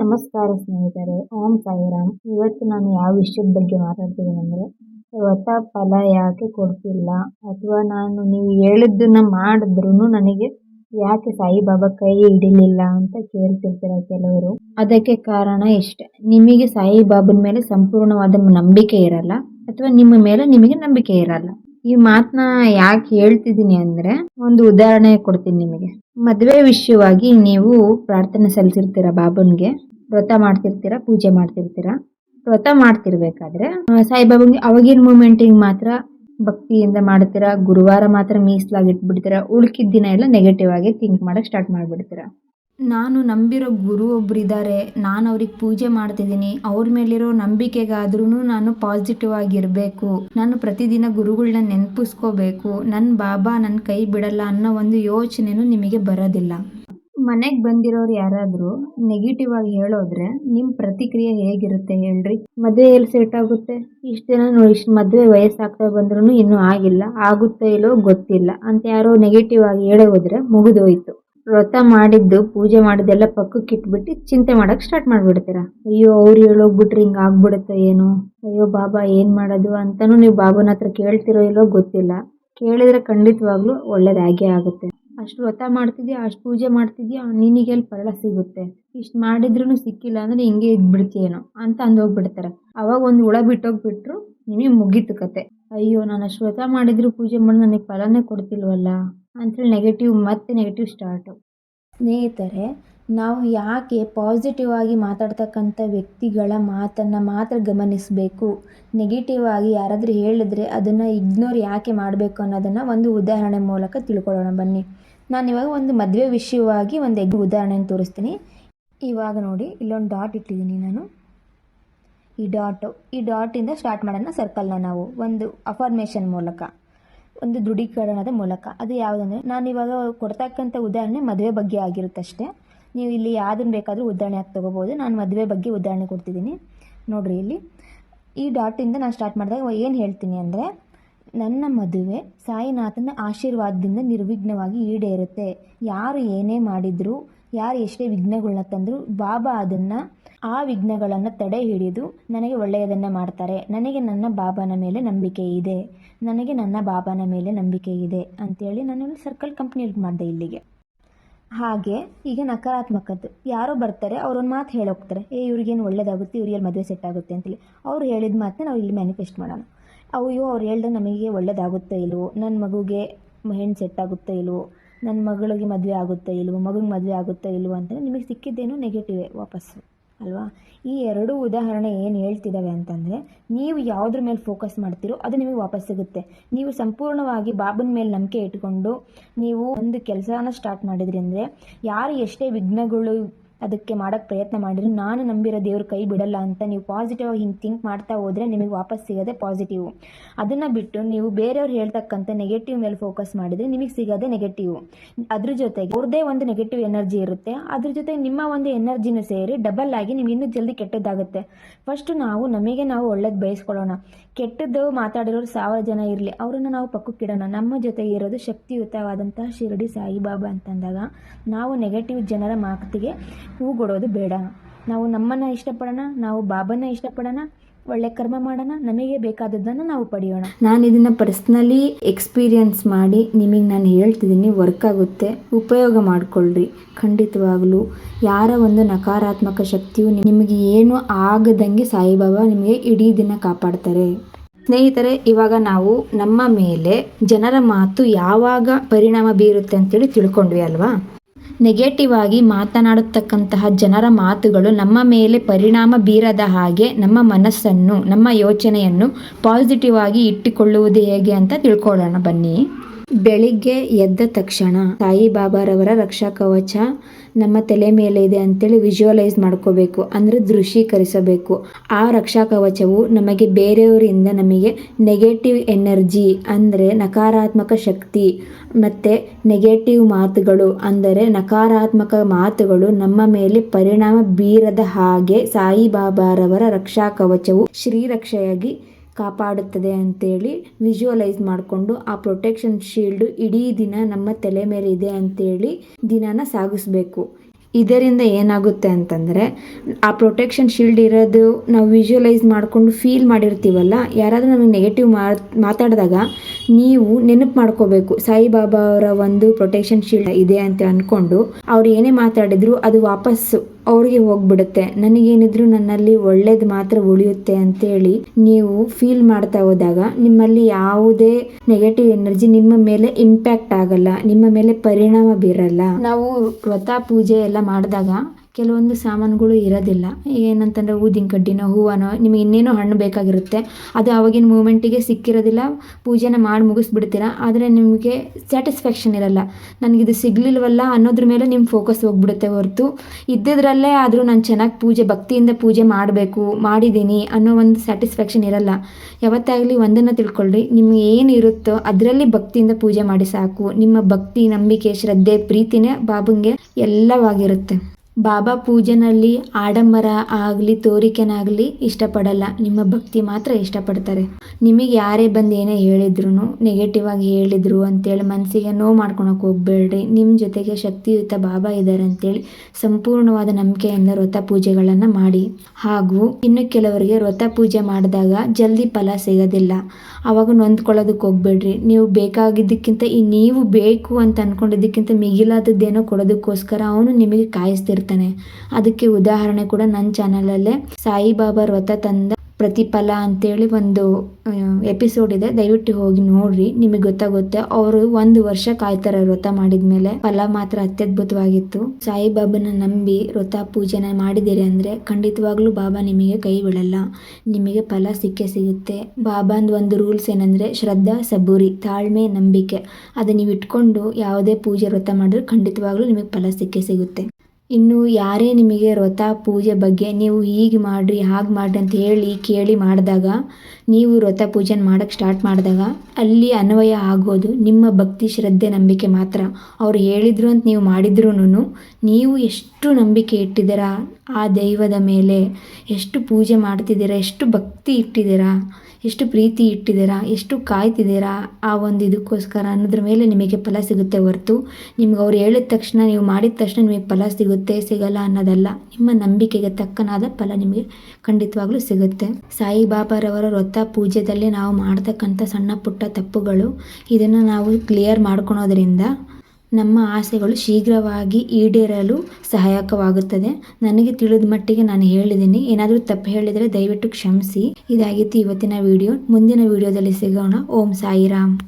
ನಮಸ್ಕಾರ ಸ್ನೇಹಿತರೆ, ಓಂ ಸಾಯಿರಾಮ್. ಇವತ್ತು ನಾನು ಯಾವ ವಿಷಯದ ಬಗ್ಗೆ ಮಾತಾಡ್ತಿದ್ದೀನಿ ಅಂದರೆ ವ್ರತ ಫಲ ಯಾಕೆ ಕೊಡ್ತಿಲ್ಲ? ಅಥವಾ ನಾನು ನೀವು ಹೇಳಿದ್ದನ್ನ ಮಾಡಿದ್ರು ನನಗೆ ಯಾಕೆ ಸಾಯಿಬಾಬಾ ಕೈ ಹಿಡಿಲಿಲ್ಲ ಅಂತ ಕೇಳ್ತಿರ್ತೀರ ಕೆಲವರು? ಅದಕ್ಕೆ ಕಾರಣ ಇಷ್ಟೆ. ನಿಮಗೆ ಸಾಯಿಬಾಬನ ಮೇಲೆ ಸಂಪೂರ್ಣವಾದ ನಂಬಿಕೆ ಇರಲ್ಲ, ಅಥವಾ ನಿಮ್ಮ ಮೇಲೆ ನಿಮಗೆ ನಂಬಿಕೆ ಇರಲ್ಲ. ಈ ಮಾತನ್ನ ಯಾಕೆ ಹೇಳ್ತಿದ್ದೀನಿ ಅಂದ್ರೆ ಒಂದು ಉದಾಹರಣೆ ಕೊಡ್ತೀನಿ ನಿಮಗೆ. ಮದುವೆ ವಿಷಯವಾಗಿ ನೀವು ಪ್ರಾರ್ಥನೆ ಸಲ್ಲಿಸಿರ್ತೀರ ಬಾಬನ್ಗೆ? ವ್ರತ ಮಾಡ್ತಿರ್ತೀರ, ಪೂಜೆ ಮಾಡ್ತಿರ್ತೀರ? ವ್ರತ ಮಾಡ್ತಿರ್ಬೇಕಾದ್ರೆ ಸಾಯಿಬಾಬನ್ಗೆ ಅವಾಗಿನ ಮೂಮೆಂಟಿಗೆ ಮಾತ್ರ ಭಕ್ತಿಯಿಂದ ಮಾಡ್ತೀರಾ, ಗುರುವಾರ ಮಾತ್ರ ಮೀಸಲಾಗಿ ಇಟ್ಬಿಡ್ತೀರಾ, ಉಳ್ಕಿದ ದಿನ ಎಲ್ಲ ನೆಗೆಟಿವ್ ಆಗಿ ಥಿಂಕ್ ಮಾಡಕ್ ಸ್ಟಾರ್ಟ್ ಮಾಡ್ಬಿಡ್ತೀರಾ? ನಾನು ನಂಬಿರೋ ಗುರು ಒಬ್ರು ಇದ್ದಾರೆ ನಾನು ಅವ್ರಿಗೆ ಪೂಜೆ ಮಾಡ್ತಿದ್ದೀನಿ. ಅವ್ರ ಮೇಲಿರೋ ನಂಬಿಕೆಗಾದ್ರೂ ನಾನು ಪಾಸಿಟಿವ್ ಆಗಿರಬೇಕು. ನಾನು ಪ್ರತಿದಿನ ಗುರುಗಳನ್ನ ನೆನಪಿಸ್ಕೋಬೇಕು. ನನ್ನ ಬಾಬಾ ನನ್ನ ಕೈ ಬಿಡಲ್ಲ ಅನ್ನೋ ಒಂದು ಯೋಚನೆನೂ ನಿಮಗೆ ಬರೋದಿಲ್ಲ. ಮನೆಗೆ ಬಂದಿರೋರು ಯಾರಾದರೂ ನೆಗೆಟಿವ್ ಆಗಿ ಹೇಳೋದ್ರೆ ನಿಮ್ಮ ಪ್ರತಿಕ್ರಿಯೆ ಹೇಗಿರುತ್ತೆ ಹೇಳ್ರಿ. ಮದುವೆ ಎಲ್ಲಿ ಸೆಟ್ ಆಗುತ್ತೆ? ಇಷ್ಟು ಜನ ನೋಡಿ ಇಷ್ಟು ಮದುವೆ ವಯಸ್ಸಾಗ್ತಾ ಬಂದ್ರೂ ಇನ್ನೂ ಆಗಿಲ್ಲ. ಆಗುತ್ತೋ ಇಲ್ಲೋ ಗೊತ್ತಿಲ್ಲ. ಅಂತ ಯಾರೋ ನೆಗೆಟಿವ್ ಆಗಿ ಹೇಳೇ ಹೋದ್ರೆ ಮುಗಿದೋಯ್ತು ವ್ರತ ಮಾಡಿದ್ದು, ಪೂಜೆ ಮಾಡಿದ್ದೆಲ್ಲ ಪಕ್ಕಕ್ಕೆ ಇಟ್ಬಿಟ್ಟು ಚಿಂತೆ ಮಾಡಕ್ ಸ್ಟಾರ್ಟ್ ಮಾಡ್ಬಿಡ್ತೀರ? ಅಯ್ಯೋ, ಅವ್ರು ಹೇಳೋಗ್ಬಿಟ್ರೆ ಹಿಂಗೆ ಆಗ್ಬಿಡುತ್ತೆ ಏನು? ಅಯ್ಯೋ, ಬಾಬಾ, ಏನು ಮಾಡೋದು ಅಂತಾನು ನೀವು ಬಾಬನ ಹತ್ರ ಕೇಳ್ತಿರೋ ಇಲ್ಲೋ ಗೊತ್ತಿಲ್ಲ. ಕೇಳಿದ್ರೆ ಖಂಡಿತವಾಗ್ಲೂ ಒಳ್ಳೇದಾಗೇ ಆಗುತ್ತೆ. ಅಷ್ಟು ವ್ರತ ಮಾಡ್ತಿದ್ಯಾ, ಅಷ್ಟು ಪೂಜೆ ಮಾಡ್ತಿದ್ಯಾ ನಿನಗೆಲ್ಲಿ ಫಲ ಸಿಗುತ್ತೆ? ಇಷ್ಟು ಮಾಡಿದ್ರೂ ಸಿಕ್ಕಿಲ್ಲ ಅಂದ್ರೆ ಹಿಂಗೆ ಇದ್ಬಿಡ್ತೀಯೇನೋ ಅಂತ ಅಂದೋಗ್ಬಿಡ್ತಾರೆ ಅವಾಗ ಒಂದು ಹುಳ ಬಿಟ್ಟೋಗ್ಬಿಟ್ರು ನಿಮಗೆ ಮುಗೀತು ಕತೆ. ಅಯ್ಯೋ, ನಾನು ಅಷ್ಟು ವ್ರತ ಮಾಡಿದ್ರು ಪೂಜೆ ಮಾಡಿ ನನಗೆ ಫಲನೇ ಕೊಡ್ತಿಲ್ವಲ್ಲ? ಅಂತೇಳಿ ನೆಗೆಟಿವ್ ಮತ್ತೆ ನೆಗೆಟಿವ್ ಸ್ಟಾರ್ಟು ಸ್ನೇಹಿತರೆ, ನಾವು ಯಾಕೆ ಪಾಸಿಟಿವ್ ಆಗಿ ಮಾತಾಡ್ತಕ್ಕಂಥ ವ್ಯಕ್ತಿಗಳ ಮಾತನ್ನು ಮಾತ್ರ ಗಮನಿಸಬೇಕು? ನೆಗೆಟಿವ್ ಆಗಿ ಯಾರಾದರೂ ಹೇಳಿದ್ರೆ ಅದನ್ನು ಇಗ್ನೋರ್ ಯಾಕೆ ಮಾಡಬೇಕು ಅನ್ನೋದನ್ನು ಒಂದು ಉದಾಹರಣೆ ಮೂಲಕ ತಿಳ್ಕೊಳ್ಳೋಣ ಬನ್ನಿ. ನಾನು ಇವಾಗ ಒಂದು ಮದುವೆ ವಿಷಯವಾಗಿ ಒಂದು ಎಗ್ ಉದಾಹರಣೆ ತೋರಿಸ್ತೀನಿ. ಇವಾಗ ನೋಡಿ, ಇಲ್ಲೊಂದು ಡಾಟ್ ಇಟ್ಟಿದ್ದೀನಿ ನಾನು. ಈ ಡಾಟು ಈ ಡಾಟಿಂದ ಸ್ಟಾರ್ಟ್ ಮಾಡೋಣ ಸರ್ಕಲ್ನ ನಾವು. ಒಂದು ಅಫಾರ್ಮೇಷನ್ ಮೂಲಕ. ಒಂದು ದೃಢೀಕರಣದ ಮೂಲಕ. ಅದು ಯಾವುದಂದರೆ, ನಾನು ಇವಾಗ ಕೊಡ್ತಕ್ಕಂಥ ಉದಾಹರಣೆ ಮದುವೆ ಬಗ್ಗೆ ಆಗಿರುತ್ತಷ್ಟೇ ನೀವು ಇಲ್ಲಿ ಯಾವುದನ್ನು ಬೇಕಾದರೂ ಉದಾಹರಣೆ ಆಗಿ ತೊಗೋಬೋದು ನಾನು ಮದುವೆ ಬಗ್ಗೆ ಉದಾಹರಣೆ ಕೊಡ್ತಿದ್ದೀನಿ. ನೋಡಿರಿ ಇಲ್ಲಿ. ಈ ಡಾಟಿಂದ ನಾನು ಸ್ಟಾರ್ಟ್ ಮಾಡಿದಾಗ ಏನು ಹೇಳ್ತೀನಿ ಅಂದರೆ, ನನ್ನ ಮದುವೆ ಸಾಯಿನಾಥನ ಆಶೀರ್ವಾದದಿಂದ ನಿರ್ವಿಘ್ನವಾಗಿ ಈಡೇರುತ್ತೆ. ಯಾರು ಏನೇ ಮಾಡಿದರೂ ಯಾರು ಎಷ್ಟೇ ವಿಘ್ನಗಳನ್ನ ತಂದರೂ ಬಾಬಾ ಅದನ್ನು ಆ ವಿಘ್ನಗಳನ್ನು ತಡೆ ಹಿಡಿದು ನನಗೆ ಒಳ್ಳೆಯದನ್ನು ಮಾಡ್ತಾರೆ. ನನಗೆ ನನ್ನ ಬಾಬಾನ ಮೇಲೆ ನಂಬಿಕೆ ಇದೆ. ನನಗೆ ನನ್ನ ಬಾಬಾನ ಮೇಲೆ ನಂಬಿಕೆ ಇದೆ ಅಂತೇಳಿ ನಾನು ಸರ್ಕಲ್ ಕಂಪ್ನೀಟ್ ಮಾಡಿದೆ ಇಲ್ಲಿಗೆ. ಹಾಗೆ ಈಗ ನಕಾರಾತ್ಮಕದ್ದು. ಯಾರೋ ಬರ್ತಾರೆ, ಅವ್ರೊಂದು ಮಾತು ಹೇಳೋಗ್ತಾರೆ ಏ, ಇವ್ರಿಗೇನು ಒಳ್ಳೇದಾಗುತ್ತೆ ಇವ್ರಿಗೆ ಮದುವೆ ಸೆಟ್ ಆಗುತ್ತೆ ಅಂತೇಳಿ. ಅವ್ರು ಹೇಳಿದ ಮಾತನ್ನ ನಾವು ಇಲ್ಲಿ ಮ್ಯಾನಿಫೆಸ್ಟ್ ಮಾಡೋಣ. ಅಯ್ಯೋ, ಅವ್ರು ಹೇಳ್ದಂಗೆ ನಮಗೆ ಒಳ್ಳೇದಾಗುತ್ತೋ ಇಲ್ವೋ? ನನ್ನ ಮಗುಗೆ ಹೆಣ್ಣು ಸೆಟ್ ಆಗುತ್ತೋ ಇಲ್ವೋ? ನನ್ನ ಮಗಳಿಗೆ ಮದುವೆ ಆಗುತ್ತೋ ಇಲ್ವೋ, ಮಗುಗೆ ಮದುವೆ ಆಗುತ್ತೋ ಇಲ್ವೋ ಅಂತಂದರೆ ನಿಮಗೆ ಸಿಕ್ಕಿದ್ದೇನು ನೆಗೆಟಿವೇ ವಾಪಸ್ಸು, ಅಲ್ವಾ? ಈ ಎರಡು ಉದಾಹರಣೆ ಏನು ಹೇಳ್ತಿದ್ದಾವೆ ಅಂತಂದರೆ, ನೀವು ಯಾವುದ್ರ ಮೇಲೆ ಫೋಕಸ್ ಮಾಡ್ತೀರೋ ಅದು ನಿಮಗೆ ವಾಪಸ್ ಸಿಗುತ್ತೆ. ನೀವು ಸಂಪೂರ್ಣವಾಗಿ ಬಾಬನ ಮೇಲೆ ನಂಬಿಕೆ ಇಟ್ಕೊಂಡು ನೀವು ಒಂದು ಕೆಲಸನ ಸ್ಟಾರ್ಟ್ ಮಾಡಿದ್ರಿ ಅಂದರೆ, ಯಾರು ಎಷ್ಟೇ ವಿಘ್ನಗಳು ಅದಕ್ಕೆ ಮಾಡೋಕ್ಕೆ ಪ್ರಯತ್ನ ಮಾಡಿದ್ರು. ನಾನು ನಂಬಿರೋ ದೇವ್ರ ಕೈ ಬಿಡಲ್ಲ ಅಂತ ನೀವು ಪಾಸಿಟಿವ್ ಆಗಿ ಹಿಂಗೆ ಥಿಂಕ್ ಮಾಡ್ತಾ ಹೋದರೆ ನಿಮಗೆ ವಾಪಸ್ ಸಿಗೋದೇ ಪಾಸಿಟಿವ್ ಅದನ್ನು ಬಿಟ್ಟು ನೀವು ಬೇರೆಯವ್ರು ಹೇಳ್ತಕ್ಕಂಥ ನೆಗೆಟಿವ್ ಮೇಲೆ ಫೋಕಸ್ ಮಾಡಿದರೆ ನಿಮಗೆ ಸಿಗೋದೇ ನೆಗೆಟಿವ್ ಅದ್ರ ಜೊತೆಗೆ ಅವ್ರದ್ದೇ ಒಂದು ನೆಗೆಟಿವ್ ಎನರ್ಜಿ ಇರುತ್ತೆ. ಅದ್ರ ಜೊತೆಗೆ ನಿಮ್ಮ ಒಂದು ಎನರ್ಜಿನೂ ಸೇರಿ ಡಬಲ್ ಆಗಿ ನಿಮ್ಗೆ ಇನ್ನೂ ಜಲ್ದಿ ಕೆಟ್ಟದ್ದಾಗುತ್ತೆ. ಫಸ್ಟು ನಾವು ನಮಗೆ ನಾವು ಒಳ್ಳೇದು ಬಯಸ್ಕೊಳ್ಳೋಣ. ಕೆಟ್ಟದ್ದು ಮಾತಾಡಿರೋರು ಸಾವಿರ ಜನ ಇರಲಿ. ಅವರನ್ನು ನಾವು ಪಕ್ಕಕ್ಕಿಡೋಣ ನಮ್ಮ ಜೊತೆಗೆ ಇರೋದು ಶಕ್ತಿಯುತವಾದಂತಹ ಶಿರಡಿ ಸಾಯಿಬಾಬಾ ಅಂತಂದಾಗ ನಾವು ನೆಗೆಟಿವ್ ಜನರ ಮಾತಿಗೆ ಹೂಗೊಡೋದು ಬೇಡ. ನಾವು ನಮ್ಮನ್ನು ಇಷ್ಟಪಡೋಣ, ನಾವು ಬಾಬನ್ನ ಇಷ್ಟಪಡೋಣ, ಒಳ್ಳೆ ಕರ್ಮ ಮಾಡೋಣ, ನಮಗೆ ಬೇಕಾದದ್ದನ್ನು ನಾವು ಪಡೆಯೋಣ. ನಾನು ಇದನ್ನು ಪರ್ಸ್ನಲಿ ಎಕ್ಸ್ಪೀರಿಯನ್ಸ್ ಮಾಡಿ ನಿಮಗೆ ನಾನು ಹೇಳ್ತಿದ್ದೀನಿ ವರ್ಕ್ ಆಗುತ್ತೆ, ಉಪಯೋಗ ಮಾಡಿಕೊಳ್ಳ್ರಿ ಖಂಡಿತವಾಗಲೂ ಯಾರ ಒಂದು ನಕಾರಾತ್ಮಕ ಶಕ್ತಿಯು ನಿಮಗೆ ಏನು ಆಗದಂಗೆ ಸಾಯಿಬಾಬಾ ನಿಮಗೆ ಇಡೀ ದಿನ ಕಾಪಾಡ್ತಾರೆ. ಸ್ನೇಹಿತರೆ, ಇವಾಗ ನಾವು ನಮ್ಮ ಮೇಲೆ ಜನರ ಮಾತು ಯಾವಾಗ ಪರಿಣಾಮ ಬೀರುತ್ತೆ ಅಂತೇಳಿ ತಿಳ್ಕೊಂಡ್ವಿ ಅಲ್ವಾ? ನೆಗೆಟಿವ್ ಆಗಿ ಮಾತನಾಡತಕ್ಕಂತಹ ಜನರ ಮಾತುಗಳು ನಮ್ಮ ಮೇಲೆ ಪರಿಣಾಮ ಬೀರದ ಹಾಗೆ ನಮ್ಮ ಮನಸ್ಸನ್ನು, ನಮ್ಮ ಯೋಚನೆಯನ್ನು ಪಾಸಿಟಿವ್ ಆಗಿ ಇಟ್ಟುಕೊಳ್ಳುವುದು ಹೇಗೆ ಅಂತ ತಿಳ್ಕೊಳ್ಳೋಣ ಬನ್ನಿ. ಬೆಳಿಗ್ಗೆ ಎದ್ದ ತಕ್ಷಣ ಸಾಯಿಬಾಬಾರವರ ರಕ್ಷಾ ಕವಚ ನಮ್ಮ ತಲೆ ಮೇಲೆ ಇದೆ ಅಂತೇಳಿ ವಿಜುವಲೈಸ್ ಮಾಡ್ಕೋಬೇಕು, ಅಂದರೆ ದೃಶ್ಯೀಕರಿಸಬೇಕು. ಆ ರಕ್ಷಾ ಕವಚವು ನಮಗೆ ಬೇರೆಯವರಿಂದ ನಮಗೆ ನೆಗೆಟಿವ್ ಎನರ್ಜಿ ಅಂದರೆ ನಕಾರಾತ್ಮಕ ಶಕ್ತಿ, ಮತ್ತು ನೆಗೆಟಿವ್ ಮಾತುಗಳು, ಅಂದರೆ ನಕಾರಾತ್ಮಕ ಮಾತುಗಳು ನಮ್ಮ ಮೇಲೆ ಪರಿಣಾಮ ಬೀರದ ಹಾಗೆ ಸಾಯಿಬಾಬಾರವರ ರಕ್ಷಾ ಕವಚವು ಶ್ರೀರಕ್ಷೆಯಾಗಿ ಕಾಪಾಡುತ್ತದೆ ಅಂತೇಳಿ ವಿಜುವಲೈಸ್ ಮಾಡಿಕೊಂಡು ಆ ಪ್ರೊಟೆಕ್ಷನ್ ಶೀಲ್ಡು ಇಡೀ ದಿನ ನಮ್ಮ ತಲೆ ಮೇಲೆ ಇದೆ ಅಂತೇಳಿ ದಿನಾನ ಸಾಗಿಸ್ಬೇಕು. ಇದರಿಂದ ಏನಾಗುತ್ತೆ ಅಂತಂದರೆ ಆ ಪ್ರೊಟೆಕ್ಷನ್ ಶೀಲ್ಡ್ ಇರೋದು ನಾವು ವಿಜುವಲೈಸ್ ಮಾಡಿಕೊಂಡು ಫೀಲ್ ಮಾಡಿರ್ತೀವಲ್ಲ, ಯಾರಾದರೂ ನಮಗೆ ನೆಗೆಟಿವ್ ಮಾತಾಡಿದಾಗ ನೀವು ನೆನಪು ಮಾಡ್ಕೋಬೇಕು. ಸಾಯಿಬಾಬಾ ಅವರ ಒಂದು ಪ್ರೊಟೆಕ್ಷನ್ ಶೀಲ್ಡ್ ಇದೆ ಅಂತ ಅಂದ್ಕೊಂಡು ಅವ್ರು ಏನೇ ಮಾತಾಡಿದ್ರು ಅದು ವಾಪಸ್ಸು. ಅವ್ರಿಗೆ ಹೋಗ್ಬಿಡುತ್ತೆ. ನನಗೇನಿದ್ರು ನನ್ನಲ್ಲಿ ಒಳ್ಳೇದು ಮಾತ್ರ ಉಳಿಯುತ್ತೆ ಅಂತೇಳಿ ನೀವು ಫೀಲ್ ಮಾಡ್ತಾ ಹೋದಾಗ ನಿಮ್ಮಲ್ಲಿ ಯಾವುದೇ ನೆಗೆಟಿವ್ ಎನರ್ಜಿ ನಿಮ್ಮ ಮೇಲೆ ಇಂಪ್ಯಾಕ್ಟ್ ಆಗಲ್ಲ, ನಿಮ್ಮ ಮೇಲೆ ಪರಿಣಾಮ ಬೀರಲ್ಲ. ನಾವು ವ್ರತ ಪೂಜೆ ಎಲ್ಲ ಮಾಡಿದಾಗ ಕೆಲವೊಂದು ಸಾಮಾನುಗಳು ಇರೋದಿಲ್ಲ. ಏನಂತಂದರೆ ಊದಿನ ಕಡ್ಡಿನೋ, ಹೂವನೋ, ನಿಮಗೆ ಇನ್ನೇನೋ ಹಣ್ಣು ಬೇಕಾಗಿರುತ್ತೆ. ಅದು ಆವಾಗಿನ ಮೂಮೆಂಟಿಗೆ ಸಿಕ್ಕಿರೋದಿಲ್ಲ. ಪೂಜೆನ ಮಾಡಿ ಮುಗಿಸ್ಬಿಡ್ತೀರ? ಆದರೆ ನಿಮಗೆ ಸ್ಯಾಟಿಸ್ಫ್ಯಾಕ್ಷನ್ ಇರಲ್ಲ. ನನಗಿದು ಸಿಗಲಿಲ್ವಲ್ಲ ಅನ್ನೋದ್ರ ಮೇಲೆ ನಿಮ್ಮ ಫೋಕಸ್ ಹೋಗ್ಬಿಡುತ್ತೆ ಹೊರತು. ಇದ್ದಿದ್ರಲ್ಲೇ ಆದರೂ ನಾನು ಚೆನ್ನಾಗಿ ಪೂಜೆ, ಭಕ್ತಿಯಿಂದ ಪೂಜೆ ಮಾಡಬೇಕು, ಮಾಡಿದ್ದೀನಿ ಅನ್ನೋ ಒಂದು ಸ್ಯಾಟಿಸ್ಫ್ಯಾಕ್ಷನ್ ಇರಲ್ಲ. ಯಾವತ್ತಾಗಲಿ ಒಂದನ್ನು ತಿಳ್ಕೊಳ್ಳ್ರಿ ನಿಮ್ಗೆ ಏನು ಇರುತ್ತೋ ಅದರಲ್ಲಿ ಭಕ್ತಿಯಿಂದ ಪೂಜೆ ಮಾಡಿ ಸಾಕು. ನಿಮ್ಮ ಭಕ್ತಿ, ನಂಬಿಕೆ, ಶ್ರದ್ಧೆ, ಪ್ರೀತಿನೇ ಬಾಬುಂಗೆ ಎಲ್ಲವಾಗಿರುತ್ತೆ. ಬಾಬಾ ಪೂಜೆನಲ್ಲಿ ಆಡಂಬರ ಆಗಲಿ, ತೋರಿಕೆನಾಗಲಿ ಇಷ್ಟಪಡಲ್ಲ. ನಿಮ್ಮ ಭಕ್ತಿ ಮಾತ್ರ ಇಷ್ಟಪಡ್ತಾರೆ. ನಿಮಗೆ ಯಾರೇ ಬಂದು ಏನೇ ಹೇಳಿದ್ರು ನೆಗೆಟಿವ್ ಆಗಿ ಹೇಳಿದ್ರು ಅಂತೇಳಿ ಮನಸ್ಸಿಗೆ ನೋವು ಮಾಡ್ಕೊಳಕ್ಕೆ ಹೋಗ್ಬೇಡ್ರಿ. ನಿಮ್ಮ ಜೊತೆಗೆ ಶಕ್ತಿಯುತ ಬಾಬಾ ಇದ್ದಾರೆ ಅಂತೇಳಿ ಸಂಪೂರ್ಣವಾದ ನಂಬಿಕೆಯಿಂದ ವ್ರತ ಪೂಜೆಗಳನ್ನು ಮಾಡಿ. ಹಾಗೂ ಇನ್ನು ಕೆಲವರಿಗೆ ವ್ರತ ಪೂಜೆ ಮಾಡಿದಾಗ ಜಲ್ದಿ ಫಲ ಸಿಗೋದಿಲ್ಲ. ಆವಾಗ ನೊಂದ್ಕೊಳ್ಳೋದಕ್ಕೆ ಹೋಗ್ಬೇಡ್ರಿ. ನೀವು ಬೇಕಾಗಿದ್ದಕ್ಕಿಂತ ಈ ನೀವು ಬೇಕು ಅಂತ ಅಂದ್ಕೊಂಡಿದ್ದಕ್ಕಿಂತ ಮಿಗಿಲಾದದ್ದೇನೋ ಕೊಡೋದಕ್ಕೋಸ್ಕರ ಅವನು ನಿಮಗೆ ಕಾಯಿಸ್ತಿರ್ತಾನೆ. ಅದಕ್ಕೆ ಉದಾಹರಣೆ ಕೂಡ ನನ್ನ ಚಾನಲಲ್ಲೇ ಸಾಯಿಬಾಬಾ ವ್ರತ ತಂದ ಪ್ರತಿಫಲ ಅಂತೇಳಿ ಒಂದು ಎಪಿಸೋಡ್ ಇದೆ. ದಯವಿಟ್ಟು ಹೋಗಿ ನೋಡ್ರಿ. ನಿಮಗೆ ಗೊತ್ತಾಗುತ್ತೆ, ಅವರು ಒಂದು ವರ್ಷ ಕಾಯ್ತಾರೆ ವ್ರತ ಮಾಡಿದ ಮೇಲೆ ಫಲ ಮಾತ್ರ ಅತ್ಯದ್ಭುತವಾಗಿತ್ತು. ಸಾಯಿಬಾಬನ ನಂಬಿ ವ್ರತ ಪೂಜೆನ ಮಾಡಿದಿರಿ ಅಂದ್ರೆ ಖಂಡಿತವಾಗ್ಲೂ ಬಾಬಾ ನಿಮಗೆ ಕೈ ಬಿಡಲ್ಲ ನಿಮಗೆ ಫಲ ಸಿಕ್ಕೇ ಸಿಗುತ್ತೆ. ಬಾಬಾಂದ್ ಒಂದು ರೂಲ್ಸ್ ಏನಂದ್ರೆ ಶ್ರದ್ಧಾ, ಸಬೂರಿ, ತಾಳ್ಮೆ, ನಂಬಿಕೆ. ಅದು ನೀವು ಇಟ್ಕೊಂಡು ಯಾವುದೇ ಪೂಜೆ ವ್ರತ ಮಾಡಿದ್ರೆ ಖಂಡಿತವಾಗ್ಲೂ ನಿಮಗೆ ಫಲ ಸಿಕ್ಕೇ ಸಿಗುತ್ತೆ. ಇನ್ನು ಯಾರೇ ನಿಮಗೆ ವ್ರತ, ಪೂಜೆ ಬಗ್ಗೆ ನೀವು ಹೀಗೆ ಮಾಡಿರಿ, ಹಾಗೆ ಮಾಡಿರಿ ಅಂತ ಹೇಳಿ ಕೇಳಿ ಮಾಡಿದಾಗ, ನೀವು ವ್ರತ ಪೂಜೆ ಮಾಡೋಕ್ಕೆ ಸ್ಟಾರ್ಟ್ ಮಾಡಿದಾಗ, ಅಲ್ಲಿ ಅನ್ವಯ ಆಗೋದು ನಿಮ್ಮ ಭಕ್ತಿ ಶ್ರದ್ಧೆ ನಂಬಿಕೆ ಮಾತ್ರ. ಅವ್ರು ಹೇಳಿದ್ರು ಅಂತ ನೀವು ಮಾಡಿದ್ರೂ ನೀವು ಎಷ್ಟು ನಂಬಿಕೆ ಇಟ್ಟಿದ್ದೀರಾ ಆ ದೈವದ ಮೇಲೆ, ಎಷ್ಟು ಪೂಜೆ ಮಾಡ್ತಿದ್ದೀರಾ, ಎಷ್ಟು ಭಕ್ತಿ ಇಟ್ಟಿದ್ದೀರಾ ಎಷ್ಟು ಪ್ರೀತಿ ಇಟ್ಟಿದ್ದೀರಾ, ಎಷ್ಟು ಕಾಯ್ತಿದ್ದೀರಾ ಆ ಒಂದು ಇದಕ್ಕೋಸ್ಕರ ಅನ್ನೋದ್ರ ಮೇಲೆ ನಿಮಗೆ ಫಲ ಸಿಗುತ್ತೆ ಹೊರತು. ನಿಮ್ಗೆ ಅವ್ರು ಹೇಳಿದ ತಕ್ಷಣ, ನೀವು ಮಾಡಿದ ತಕ್ಷಣ ನಿಮಗೆ ಫಲ ಸಿಗುತ್ತೆ, ಸಿಗಲ್ಲ ಅನ್ನೋದಲ್ಲ. ನಿಮ್ಮ ನಂಬಿಕೆಗೆ ತಕ್ಕನಾದ ಫಲ ನಿಮಗೆ ಖಂಡಿತವಾಗ್ಲೂ ಸಿಗುತ್ತೆ. ಸಾಯಿಬಾಬಾರವರ ವ್ರತ ಪೂಜೆದಲ್ಲಿ ನಾವು ಮಾಡ್ತಕ್ಕಂಥ ಸಣ್ಣ ಪುಟ್ಟ ತಪ್ಪುಗಳು, ಇದನ್ನು ನಾವು ಕ್ಲಿಯರ್ ಮಾಡ್ಕೊಳೋದ್ರಿಂದ ನಮ್ಮ ಆಸೆಗಳು ಶೀಘ್ರವಾಗಿ ಈಡೇರಲು ಸಹಾಯಕವಾಗುತ್ತದೆ. ನನಗೆ ತಿಳಿದ ಮಟ್ಟಿಗೆ ನಾನು ಹೇಳಿದ್ದೀನಿ. ಏನಾದರೂ ತಪ್ಪು ಹೇಳಿದರೆ ದಯವಿಟ್ಟು ಕ್ಷಮಿಸಿ. ಇದಾಗಿತ್ತು ಇವತ್ತಿನ ವಿಡಿಯೋ. ಮುಂದಿನ ವಿಡಿಯೋದಲ್ಲಿ ಸಿಗೋಣ. ಓಂ ಸಾಯಿರಾಮ್.